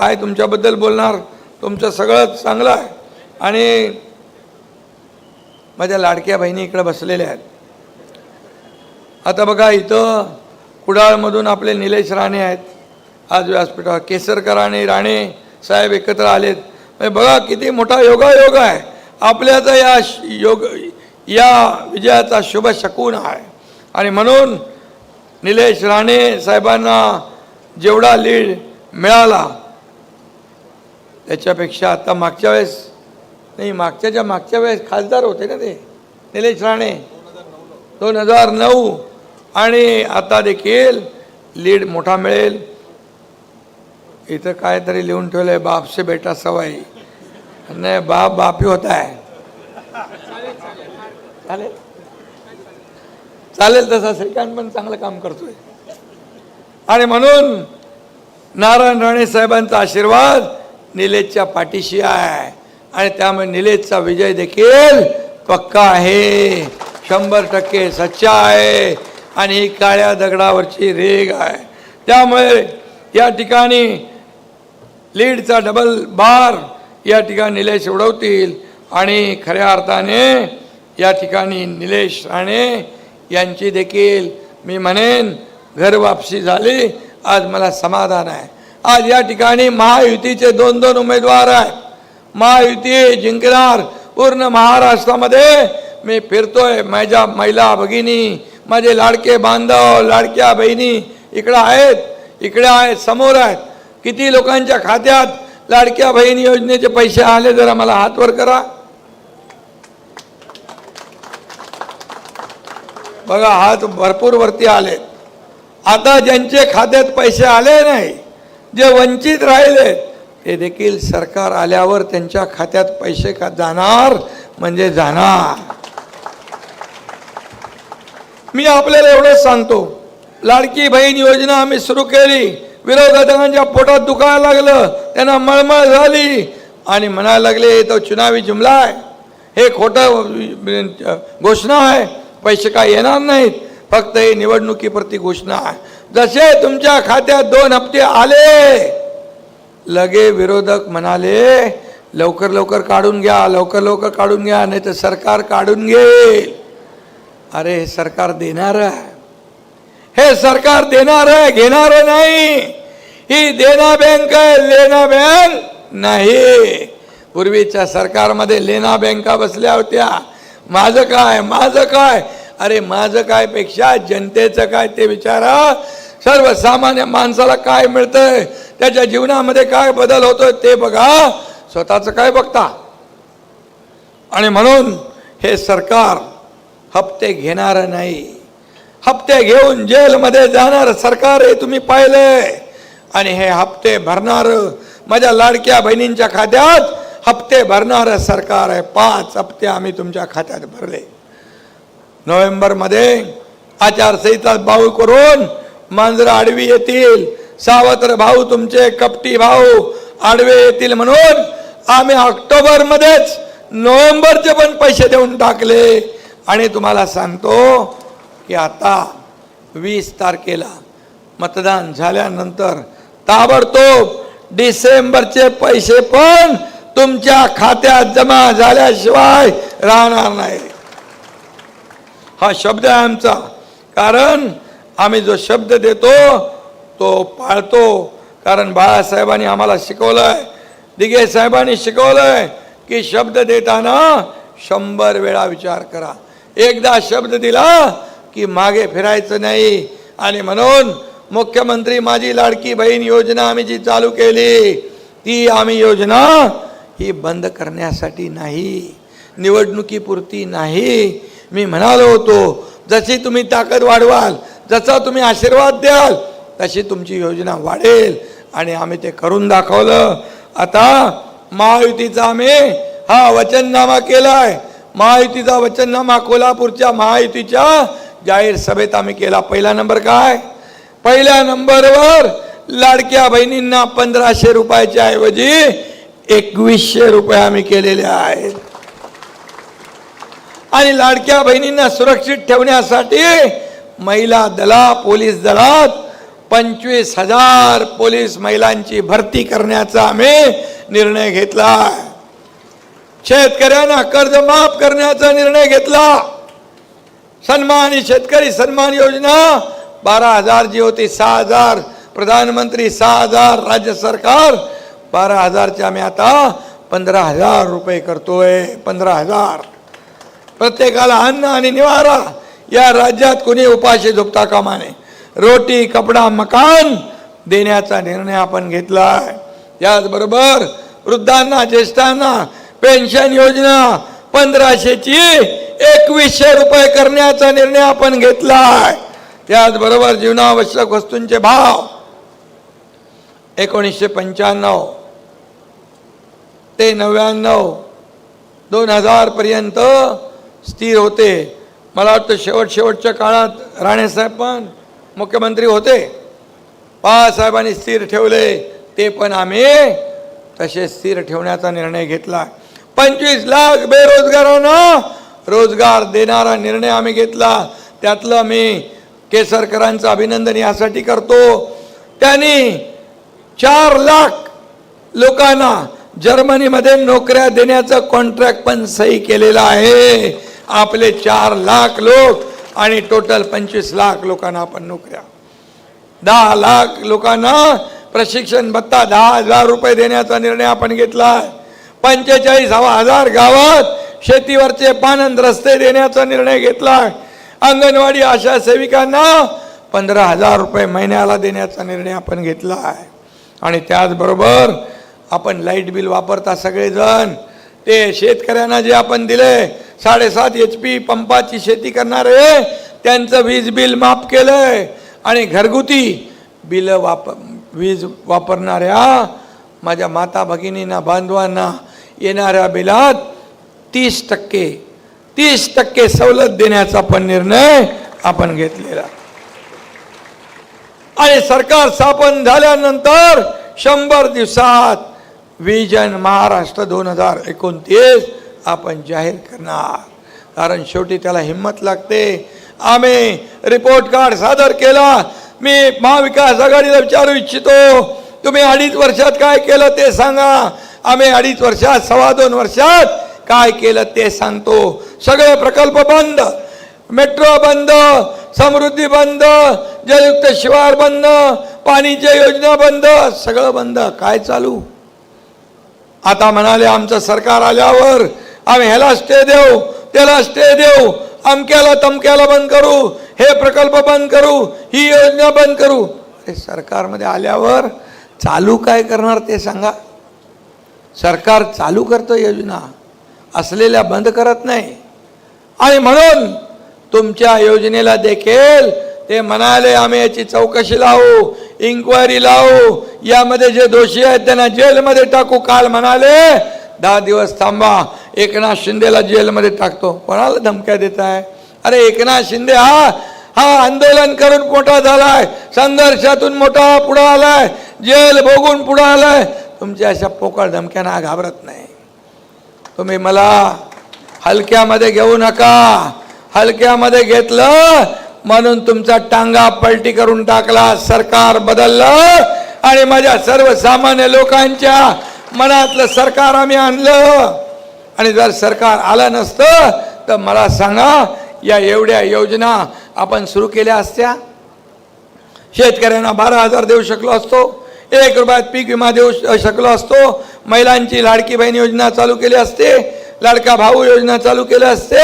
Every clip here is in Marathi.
काय तुमच्याबद्दल बोलणार. तुमचं सगळं चांगलं आहे. आणि माझ्या लाडक्या बहिणी इकडे बसलेल्या आहेत. आता बघा इथं कुडाळमधून आपले निलेश राणे आहेत. आज व्यासपीठावर केसरकर आणि राणे साहेब एकत्र आलेत. म्हणजे बघा किती मोठा योगायोग आहे. आपल्याचा या श- योग या विजयाचा शुभ शकून आहे. आणि म्हणून निलेश राणे साहेबांना जेवढा लीड मिळाला त्याच्यापेक्षा आता मागच्या वेळेस नाही मागच्याच्या मागच्या वेळेस खासदार होते ना ते निलेश राणे. दोन हजार नऊ. आणि आता देखील लीड मोठा मिळेल. इथं काहीतरी लिहून ठेवलं बाप से बेटा सवाई नाही बाप बापी होता आहे. चालेल. चालेल तसा श्रीकांत पण चांगलं काम करतोय. आणि म्हणून नारायण राणे साहेबांचा आशीर्वाद निलेशच्या पाठीशी आहे. आणि त्यामुळे निलेशचा विजय देखील पक्का आहे. शंभर टक्के सच्चा आहे. आणि ही काळ्या दगडावरची रेग आहे. त्यामुळे या ठिकाणी लीडचा डबल बार या ठिकाणी निलेश उडवतील. आणि खऱ्या अर्थाने या ठिकाणी निलेश राणे यांची देखील मी म्हणेन घर वापसी झाली. आज मला समाधान आहे. आज या ठिकाणी महायुतीचे दोन दोन उमेदवार आहेत. महायुती जिंकणार पूर्ण महाराष्ट्रामध्ये. मी फिरतोय माझ्या महिला भगिनी माझे लाडके बांधव लाडक्या बहिणी इकडं आहेत इकडे आहेत समोर आहेत. किती लोकांच्या खात्यात लाडक्या बहीण योजनेचे पैसे आले जरा मला हातवर करा. बघा हात भरपूर वरती आले आता ज्यांचे खात्यात पैसे आले नाही जे वंचित राहिले ते देखील सरकार आल्यावर त्यांच्या खात्यात पैसे का जाणार म्हणजे जाणार. मी आपल्याला एवढंच सांगतो लाडकी बहीण योजना आम्ही सुरू केली विरोधकांच्या पोटात दुखायला लागलं त्यांना मळमळ झाली आणि म्हणायला लागले तो चुनावी जुमला आहे. हे खोटं घोषणा आहे पैसे काय येणार नाहीत फक्त हे निवडणुकीप्रती घोषणा आहे. जसे तुमच्या खात्यात दोन हप्ते आले लगे विरोधक म्हणाले लवकर लवकर काढून घ्या लवकर लवकर काढून घ्या नाही तर सरकार काढून घेईल. अरे हे सरकार देणार आहे. हे सरकार देणार आहे घेणार नाही. ही देना बँक आहे लेना बँक नाही. पूर्वीच्या सरकारमध्ये लेना बँका बसल्या होत्या. माझं काय माझं काय? अरे माझं काय पेक्षा जनतेचं काय? ते विचारा. सर्वसामान्य माणसाला काय मिळतंय? त्याच्या जीवनामध्ये काय बदल होतोय ते बघा. स्वतःचं काय बघता? आणि म्हणून हे सरकार हप्ते घेणार नाही. हप्ते घेऊन जेलमध्ये जाणार सरकार हे तुम्ही पाहिलंय. आणि हे हप्ते भरणार माझ्या लाडक्या बहिणींच्या खात्यात. हप्ते भरणार सरकार आहे पाच हप्ते आम्ही तुमच्या खात्यात भरले. नोव्हेंबरमध्ये आचारसंहिता भाऊ करून मांजर आडवी येतील. सावत्र भाऊ तुमचे कपटी भाऊ आडवे येतील म्हणून आम्ही ऑक्टोबरमध्येच नोव्हेंबरचे पण पैसे देऊन टाकले. आणि तुम्हाला सांगतो की आता वीस तारखेला मतदान झाल्यानंतर ताबडतोब डिसेंबरचे पैसे पण तुमच्या खात्यात जमा झाल्याशिवाय राहणार नाही हा शब्द आहे आमचा. कारण आम्ही जो शब्द देतो तो पाळतो. कारण बाळासाहेबांनी आम्हाला शिकवलंय. दिघे साहेबांनी शिकवलंय की शब्द देताना शंभर वेळा विचार करा. एकदा शब्द दिला की मागे फिरायचं नाही. आणि म्हणून मुख्यमंत्री माझी लाडकी बहीण योजना आम्ही जी चालू केली ती आम्ही योजना ही बंद करण्यासाठी नाही. निवडणुकीपुरती नाही. मी म्हणालो होतो जशी तुम्ही ताकद वाढवाल जसा तुम्ही आशीर्वाद द्याल तशी तुमची योजना वाढेल. आणि आम्ही ते करून दाखवलं. आता महायुतीचा आम्ही हा वचननामा केलाय. महायुतीचा वचननामा कोल्हापूरच्या महायुतीच्या जाहीर सभेत आम्ही केला. पहिला नंबर काय? पहिल्या नंबरवर लाडक्या बहिणींना पंधराशे रुपयाच्या ऐवजी एकवीसशे रुपये आम्ही केलेले आहेत. आणि लाडक्या बहिणींना सुरक्षित ठेवण्यासाठी महिला दला पोलीस दलात पंचवीस हजार पोलीस महिलांची भरती करण्याचा आम्ही निर्णय घेतला. शेतकऱ्यांना कर्ज माफ करण्याचा निर्णय घेतला. सन्मान शेतकरी सन्मान योजना बारा हजार जी होती सहा हजार. प्रधानमंत्री सहा हजार राज्य सरकार बारा हजारचे आम्ही आता पंधरा हजार रुपये करतोय पंधरा हजार. प्रत्येकाला अन्न आणि निवारा. या राज्यात कुणी उपाशी झोपता कामा नये. रोटी कपडा मकान देण्याचा निर्णय आपण घेतला आहे याचबरोबर वृद्धांना ज्येष्ठांना पेन्शन योजना पंधराशेची एकवीसशे रुपये करण्याचा निर्णय आपण घेतला आहे त्याचबरोबर जीवनावश्यक वस्तूंचे भाव एकोणीसशे पंच्याण्णव ते नव्याण्णव दोन हजार पर्यंत स्थिर होते. मला वाटतं शेवट शेवटच्या काळात राणेसाहेब पण मुख्यमंत्री होते. बाळासाहेबांनी स्थिर ठेवले ते पण आम्ही तसे स्थिर ठेवण्याचा निर्णय घेतला. पंचवीस लाख बेरोजगारांना रोजगार देणारा निर्णय आम्ही घेतला. त्यातलं मी केसरकरांचं अभिनंदन यासाठी करतो. त्यांनी चार लाख लोकांना जर्मनीमध्ये नोकऱ्या देण्याचं कॉन्ट्रॅक्ट पण सही केलेलं आहे. आपले चार लाख लोक आणि टोटल पंचवीस लाख लोकांना आपण नोकऱ्या. दहा लाख लोकांना प्रशिक्षण भत्ता दहा हजार रुपये देण्याचा निर्णय आपण घेतला. पंचेचाळीस हवा हजार गावात शेतीवरचे पानंद रस्ते देण्याचा निर्णय घेतला. अंगणवाडी आशा सेविकांना पंधरा हजार रुपये महिन्याला देण्याचा निर्णय आपण घेतला आहे. आणि त्याचबरोबर आपण लाइट बिल वापरता सगळेजण ते शेतकऱ्यांना जे आपण दिले साडेसात एच पी पंपाची शेती करणारे त्यांचं वीज बिल माफ केलंय. आणि घरगुती बिलं वाप वीज वापरणाऱ्या माझ्या माता भगिनींना बांधवांना येणाऱ्या बिलात तीस टक्के तीस टक्के सवलत देण्याचा पण निर्णय आपण घेतलेला. आणि सरकार स्थापन झाल्यानंतर शंभर दिवसात विजन महाराष्ट्र दोन हजार एकोणतीस आपण जाहीर करणार. कारण शेवटी त्याला हिंमत लागते. आम्ही रिपोर्ट कार्ड सादर केला. मी महाविकास आघाडीला विचारू इच्छितो. तुम्ही अडीच वर्षात काय केलं ते सांगा. आम्ही अडीच वर्षात सव्वा दोन वर्षात काय केलं ते सांगतो. सगळे प्रकल्प बंद. मेट्रो बंद. समृद्धी बंद. जलयुक्त शिवार बंद. पाणीच्या योजना बंद. सगळं बंद. काय चालू? आता म्हणाले आमचं सरकार आल्यावर आम्ही ह्याला स्टे देऊ त्याला स्टे देऊ अमक्याला तमक्याला बंद करू हे प्रकल्प बंद करू ही योजना बंद करू. अरे सरकारमध्ये आल्यावर चालू काय करणार ते सांगा. सरकार चालू करतं योजना असलेल्या बंद करत नाही. आणि म्हणून तुमच्या योजनेला देखील ते म्हणाले आम्ही याची चौकशी लावू इन्क्वायरी लावू. यामध्ये जे दोषी आहेत त्यांना जेलमध्ये टाकू. काल म्हणाले दहा दिवस थांबा एकनाथ शिंदेला जेलमध्ये टाकतो. कोणाला धमक्या देत आहे अरे एकनाथ शिंदे हा हा आंदोलन करून मोठा झालाय. संघर्षातून मोठा पुढे आलाय. जेल भोगून पुढे आलाय. तुमच्या अशा पोकळ धमक्यांना घाबरत नाही. तुम्ही मला हलक्यामध्ये घेऊ नका. हलक्यामध्ये घेतलं म्हणून तुमचा टांगा पलटी करून टाकला सरकार बदललं आणि माझ्या सर्वसामान्य लोकांच्या मनातलं सरकार आम्ही आणलं. आणि जर सरकार आलं नसतं तर मला सांगा या एवढ्या योजना आपण सुरू केल्या असत्या? शेतकऱ्यांना बारा हजार देऊ शकलो असतो एक रुपयात पीक विमा देऊ शकलो असतो महिलांची लाडकी बहीण योजना चालू केली असते लाडका भाऊ योजना चालू केली असते.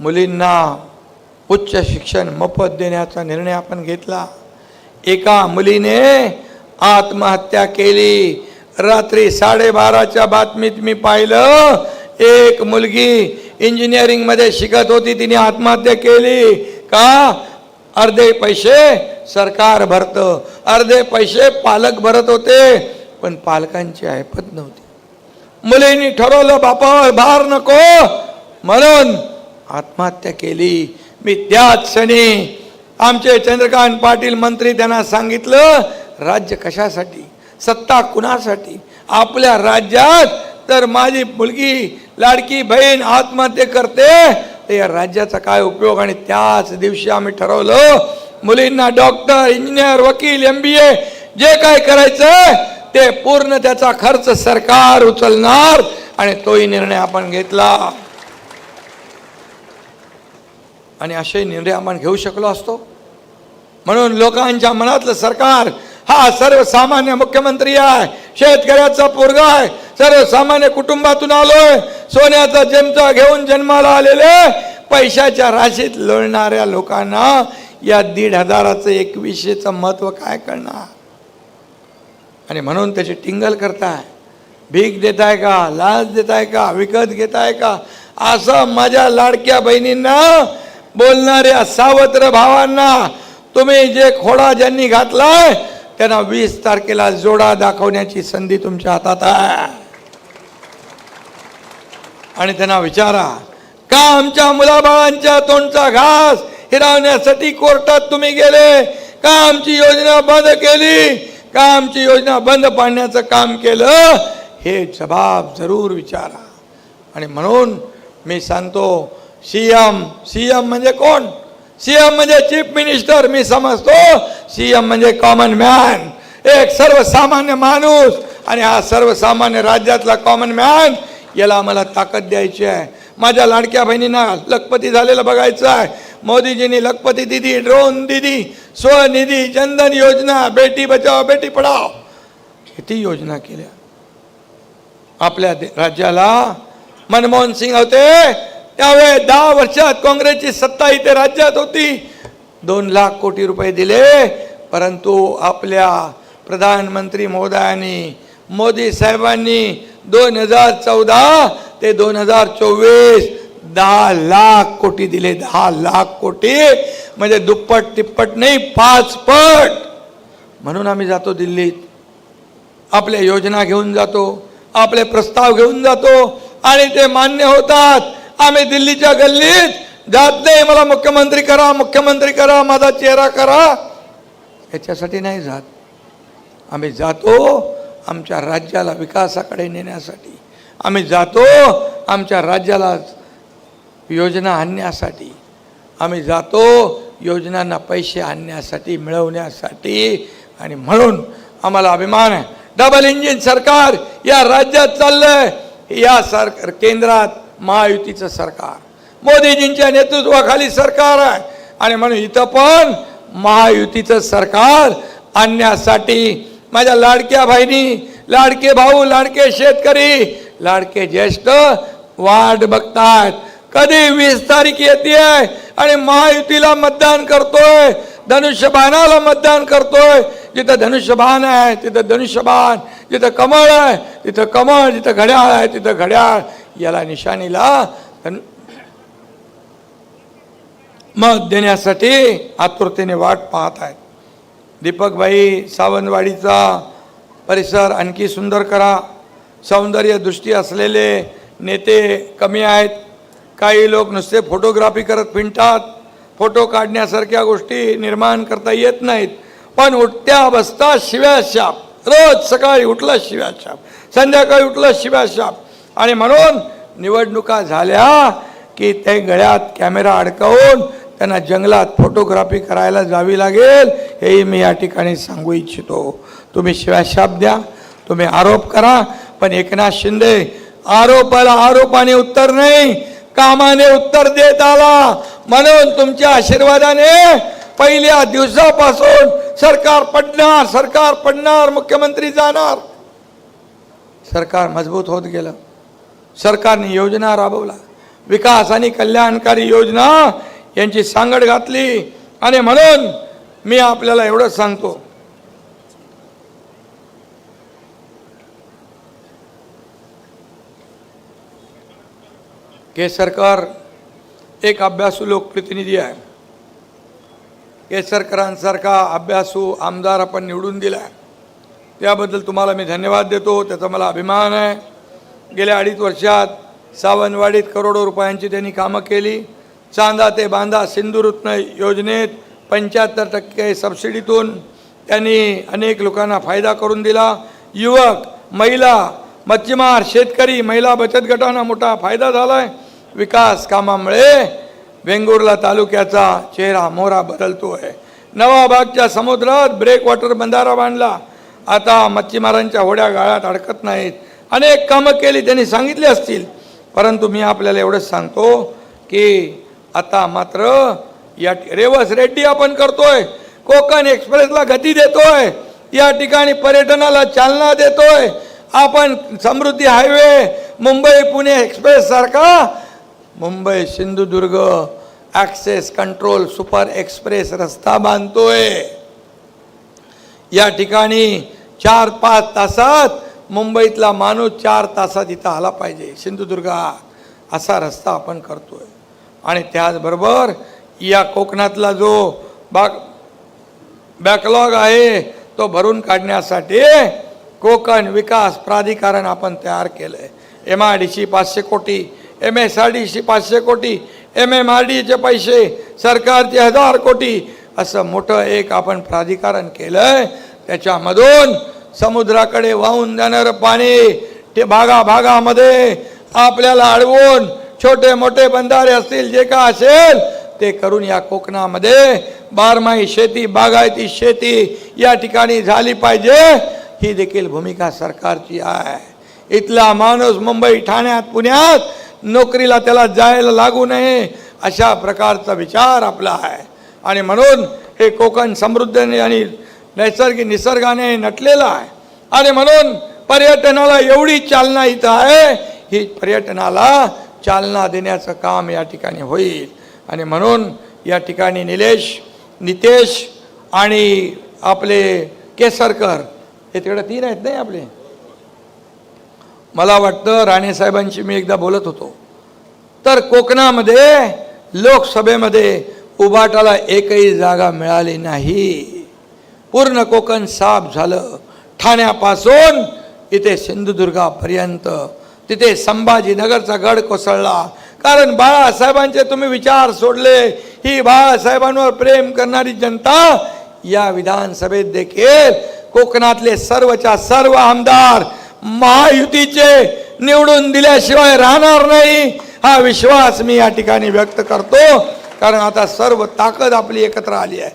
मुलींना उच्च शिक्षण मोफत देण्याचा निर्णय आपण घेतला. एका मुलीने आत्महत्या केली. रात्री साडेबाराच्या बातमीत मी पाहिलं एक मुलगी इंजिनिअरिंगमध्ये शिकत होती तिने आत्महत्या केली. का? अर्धे पैसे सरकार भरतं. अर्धे पैसे पालक भरत होते पण पालकांची ऐपत नव्हती. मुलींनी ठरवलं बापावर भार नको. म्हणून आत्महत्या केली. मी त्याच क्षणी आमचे चंद्रकांत पाटील मंत्री त्यांना सांगितलं राज्य कशासाठी? सत्ता कुणासाठी? आपल्या राज्यात तर माझी मुलगी लाडकी बहीण आत्महत्या करते तर या राज्याचा काय उपयोग? आणि त्याच दिवशी आम्ही ठरवलं मुलींना डॉक्टर इंजिनियर वकील एम बी ए जे काय करायचं ते पूर्ण त्याचा खर्च सरकार उचलणार आणि तोही निर्णय आपण घेतला. आणि असे निर्णय आपण घेऊ शकलो असतो. म्हणून लोकांच्या मनातलं सरकार हा सर्वसामान्य मुख्यमंत्री आहे शेतकऱ्याचा पोरगा आहे सर्वसामान्य कुटुंबातून आलोय सोन्याचा जमचा घेऊन जन्माला आलेले पैशाच्या राशीत लोळणाऱ्या लोकांना या दीड हजाराचं एकवीसशेचं महत्त्व काय करणार आणि म्हणून त्याची टिंगल करताय. भीक देताय का? लाच देताय का? विकत घेताय का? असं माझ्या लाडक्या बहिणींना बोलणाऱ्या सावत्र भावांना तुम्ही जे खोडा ज्यांनी घातलाय त्यांना वीस तारखेला जोडा दाखवण्याची संधी तुमच्या हातात आहे. आणि त्यांना विचारा का आमच्या मुलाबाळांच्या तोंडचा घास हिरावण्यासाठी कोर्टात तुम्ही गेले? का आमची योजना बंद केली? का आमची योजना बंद पाडण्याचं काम केलं? हे जबाब जरूर विचारा. आणि म्हणून मी सांगतो सी एम सी एम म्हणजे कोण? सी एम म्हणजे चीफ मिनिस्टर मी समजतो. सी एम म्हणजे कॉमन मॅन एक सर्वसामान्य माणूस आणि हा सर्वसामान्य राज्यातला कॉमन मॅन याला आम्हाला ताकद द्यायची आहे. माझ्या लाडक्या बहिणींना लखपती झालेलं बघायचं आहे. मोदीजींनी लखपती दिदी ड्रोन दिदी स्वनिधी जनधन योजना बेटी बचाव बेटी पढाव किती योजना केल्या? आपल्या राज्याला मनमोहन सिंग होते. त्यावेळेस दहा वर्षात काँग्रेसची सत्ता इथे राज्यात होती. दोन लाख कोटी रुपये दिले परंतु आपल्या प्रधानमंत्री महोदयांनी मोदी साहेबांनी दोन हजार चौदा ते दोन हजार चोवीस दहा लाख कोटी दिले. दहा लाख कोटी म्हणजे दुप्पट तिप्पट नाही पाच पट म्हणून आम्ही जातो दिल्लीत. आपल्या योजना घेऊन जातो आपले प्रस्ताव घेऊन जातो आणि ते मान्य होतात. आम्ही दिल्लीच्या गल्लीत. जात नाही मला मुख्यमंत्री करा मुख्यमंत्री करा माझा चेहरा करा. याच्यासाठी नाही जात. आम्ही जातो आमच्या राज्याला विकासाकडे नेण्यासाठी. आम्ही जातो आमच्या राज्याला योजना आणण्यासाठी. आम्ही जातो योजनांना पैसे आणण्यासाठी मिळवण्यासाठी. आणि म्हणून आम्हाला अभिमान आहे. डबल इंजिन सरकार या राज्यात चाललं या सरकार केंद्रात महायुतीचं सरकार. मोदीजींच्या नेतृत्वाखाली सरकार आहे. आणि म्हणून इथं पण महायुतीचं सरकार आणण्यासाठी माझ्या लाडक्या बहिणी लाडके भाऊ लाडके शेतकरी लाडके ज्येष्ठ वाट बघतायत. कधी वीस तारीख येते आणि महायुतीला मतदान करतोय धनुष्यबाणाला मतदान करतोय. जिथं धनुष्यबाण आहे तिथं धनुष्यबाण जिथं कमळ आहे तिथं कमळ जिथं घड्याळ आहे तिथं घड्याळ. याला निशाणीला मत देण्यासाठी आतुरतेने वाट पाहत आहेत. दीपकबाई सावंतवाडीचा परिसर आणखी सुंदर करा. सौंदर्य दृष्टी असलेले नेते कमी आहेत. काही लोक नुसते फोटोग्राफी करत फिंटतात. फोटो काढण्यासारख्या गोष्टी निर्माण करता येत नाहीत. पण उठत्या बसता शिव्याशाप रोज सकाळी उठला शिव्याशाप संध्याकाळी उठला शिव्याशाप आणि म्हणून निवडणुका झाल्या की ते गळ्यात कॅमेरा अडकवून त्यांना जंगलात फोटोग्राफी करायला जावी लागेल हेही मी या ठिकाणी सांगू इच्छितो. तुम्ही शिवाशाप द्या. तुम्ही आरोप करा. पण एकनाथ शिंदे आरोपाला आरोपाने उत्तर नाही. कामाने उत्तर देत आला. म्हणून तुमच्या आशीर्वादाने पहिल्या दिवसापासून सरकार पडणार सरकार पडणार मुख्यमंत्री जाणार. सरकार मजबूत होत गेलं. सरकारने योजना राबवला विकास आणि कल्याणकारी योजना यांची सांगड घातली. आणि म्हणून मी आपल्याला एवढंच सांगतो. केसरकर एक अभ्यासू लोकप्रतिनिधी आहे. केसरकरांसारखा अभ्यासू आमदार आपण निवडून दिला आहे त्याबद्दल तुम्हाला मी धन्यवाद देतो. त्याचा मला अभिमान आहे. गेल्या अडीच वर्षात सावंतवाडीत करोडो रुपयांची त्यांनी कामं केली. चांदा ते बांधा सिंधुरत्न योजनेत पंच्याहत्तर टक्के सबसिडीतून त्यांनी अनेक लोकांना फायदा करून दिला. युवक महिला मच्छीमार शेतकरी महिला बचत गटांना मोठा फायदा झाला आहे विकास कामामुळे वेंगुर्ला तालुक्याचा चेहरा मोहरा बदलतो आहे नवाबागच्या समुद्रात ब्रेक वॉटर बंधारा बांधला. आता मच्छीमारांच्या होड्या गाळ्यात अडकत नाहीत. अनेक कामं केली त्यांनी सांगितली असतील. परंतु मी आपल्याला एवढंच सांगतो की आता मात्र या रेवस रेड्डी आपण करतोय. कोकण एक्सप्रेसला गती देतोय. या ठिकाणी पर्यटनाला चालना देतोय. आपण समृद्धी हायवे मुंबई पुणे एक्सप्रेस सारखा Mumbai Sindhudurg access control super express रस्ता बांधतोय. या ठिकाणी चार पाच तासात मुंबईतला माणूस चार तासात इथं आला पाहिजे. सिंधुदुर्गात असा रस्ता आपण करतोय. आणि त्याचबरोबर या कोकणातला जो बाग बॅकलॉग आहे तो भरून काढण्यासाठी कोकण विकास प्राधिकरण आपण तयार केलं आहे एम आय डी सी पाचशे कोटी M S R D C पाचशे कोटी एम एम आर डीचे पैसे सरकारचे हजार कोटी असं मोठं एक आपण प्राधिकरण केलं आहे त्याच्यामधून समुद्राकडे वाहून जाणारं पाणी ते भागा भागामध्ये आपल्याला अडवून छोटे मोठे बंधारे असतील जे का असेल ते करून या कोकणामध्ये बारमाही शेती बागायती शेती या ठिकाणी झाली पाहिजे. ही देखील भूमिका सरकारची आहे. इथला माणूस मुंबई ठाण्यात पुण्यात नोकरीला त्याला जायला लागू नये अशा प्रकारचा विचार आपला आहे. आणि म्हणून हे कोकण समृद्धने आणि नैसर्गिक निसर्गाने नटलेलं आहे. आणि म्हणून पर्यटनाला एवढी चालना इथं आहे ही पर्यटनाला चालना देण्याचं काम या ठिकाणी होईल. आणि म्हणून या ठिकाणी निलेश नितेश आणि आपले केसरकर हे तिकडे तीन आहेत नाही आपले? मला वाटतं राणेसाहेबांशी मी एकदा बोलत होतो. तर कोकणामध्ये लोकसभेमध्ये उबाटाला एकही जागा मिळाली नाही. पूर्ण कोकण साफ झालं. ठाण्यापासून इथे सिंधुदुर्गापर्यंत तिथे संभाजीनगरचा गड कोसळला. कारण बाळासाहेबांचे तुम्ही विचार सोडले. ही बाळासाहेबांवर प्रेम करणारी जनता या विधानसभेत देखील कोकणातले सर्वच्या सर्व आमदार महायुतीचे निवडून दिल्याशिवाय राहणार नाही हा विश्वास मी या ठिकाणी व्यक्त करतो. कारण आता सर्व ताकद आपली एकत्र आली आहे.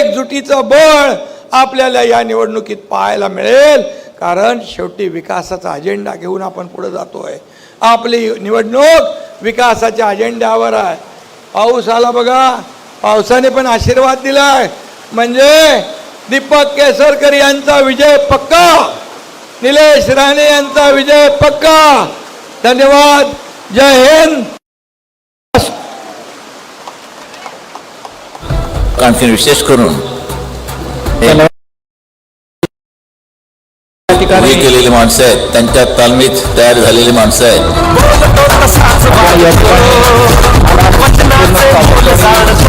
एकजुटीचं बळ आपल्याला या निवडणुकीत पाहायला मिळेल. कारण शेवटी विकासाचा अजेंडा घेऊन आपण पुढे जातोय. आपली निवडणूक विकासाच्या अजेंड्यावर आहे. पाऊस आला बघा. पावसाने पण आशीर्वाद दिलाय. म्हणजे दीपक केसरकर यांचा विजय पक्का. निलेश राणे यांचा विजय पक्का. धन्यवाद. जय हिंद. आणखी विशेष करून केलेली माणसं आहेत. त्यांच्या तालमीत तयार झालेली माणसं आहेत.